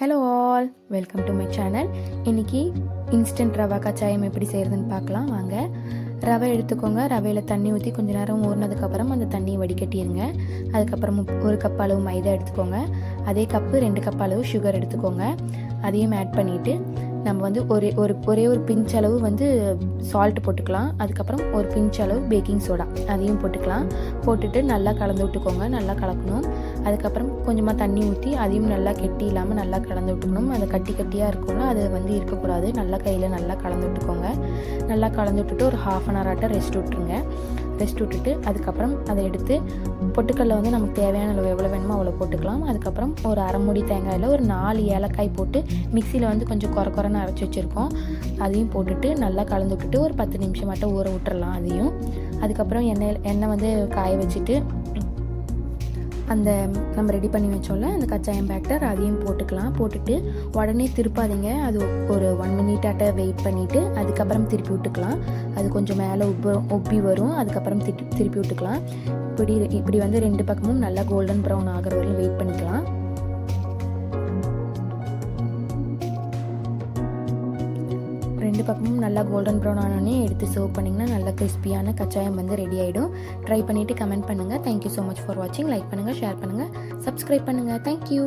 Hello all welcome to my channel இன்றைக்கி instant rava கச்சாயம் எப்படி செய்கிறதுன்னு பார்க்கலாம். வாங்க. ரவை எடுத்துக்கோங்க. ரவையில் தண்ணி ஊற்றி கொஞ்ச நேரம் ஊறினதுக்கப்புறம் அந்த தண்ணியை வடிகட்டிடுங்க அதுக்கப்புறம் ஒரு கப் அளவு மைதா எடுத்துக்கோங்க. அதே கப்பு ரெண்டு கப் அளவு சுகர் எடுத்துக்கோங்க. அதையும் ஆட் பண்ணிவிட்டு நம்ம வந்து ஒரே ஒரு ஒரே ஒரு பிஞ்ச் அளவு வந்து சால்ட் போட்டுக்கலாம். அதுக்கப்புறம் ஒரு பிஞ்ச் அளவு பேக்கிங் சோடா அதையும் போட்டுக்கலாம். போட்டுட்டு நல்லா கலந்து விட்டுக்கோங்க. நல்லா கலக்கணும். அதுக்கப்புறம் கொஞ்சமாக தண்ணி ஊற்றி அதையும் நல்லா கெட்டி இல்லாமல் நல்லா கலந்து விட்டுக்கணும். அது கட்டி கட்டியாக இருக்கும்ல அது வந்து இருக்கக்கூடாது. நல்லா கையில் நல்லா கலந்து விட்டுக்கோங்க. நல்லா கலந்து விட்டுட்டு ஒரு ஹாஃப் அன் ஹவர் ஆட்டம் ரெஸ்ட் விட்ருங்க ரெஸ்ட் விட்டுட்டு அதுக்கப்புறம் அதை எடுத்து பொட்டுக்கல்ல வந்து நமக்கு தேவையான அளவு எவ்வளோ வேணுமோ அவ்வளோ போட்டுக்கலாம். அதுக்கப்புறம் ஒரு அரை மூடி தேங்காயில் ஒரு நாலு ஏலக்காய் போட்டு மிக்சியில் வந்து கொஞ்சம் குறை குறைன்னு அரைச்சி வச்சுருக்கோம். அதையும் போட்டுட்டு நல்லா கலந்து விட்டுட்டு ஒரு பத்து நிமிஷம் மட்டும் ஊற விட்டுறலாம் அதையும். அதுக்கப்புறம் எண்ணெய் எண்ணெய் வந்து காய வச்சுட்டு அந்த நம்ம ரெடி பண்ணி வச்சோம்ல அந்த கச்சாயம் பேக்டர் அதையும் போட்டுக்கலாம். போட்டுட்டு உடனே திருப்பாதீங்க. அது ஒரு ஒன் மினிட்டாட்ட வெயிட் பண்ணிவிட்டு அதுக்கப்புறம் திருப்பி விட்டுக்கலாம். அது கொஞ்சம் மேலே உப்பு உப்பி வரும். அதுக்கப்புறம் திருப்பி திருப்பி விட்டுக்கலாம். இப்படி இப்படி வந்து ரெண்டு பக்கமும் நல்லா கோல்டன் ப்ரௌன் ஆகிற வரையும் வெயிட் பண்ணிக்கலாம். ரெண்டு பக்கமும் நல்லா கோல்டன் ப்ரௌன் ஆனோடனே எடுத்து சர்வ் பண்ணிங்கன்னா நல்லா கிறிஸ்பியான கச்சாயம் வந்து ரெடி ஆகிடும் ட்ரை பண்ணிவிட்டு கமெண்ட் பண்ணுங்கள் thank you so much for வாட்சிங் லைக் பண்ணுங்கள் ஷேர் பண்ணுங்கள் சப்ஸ்கிரைப் பண்ணுங்கள் தேங்க்யூ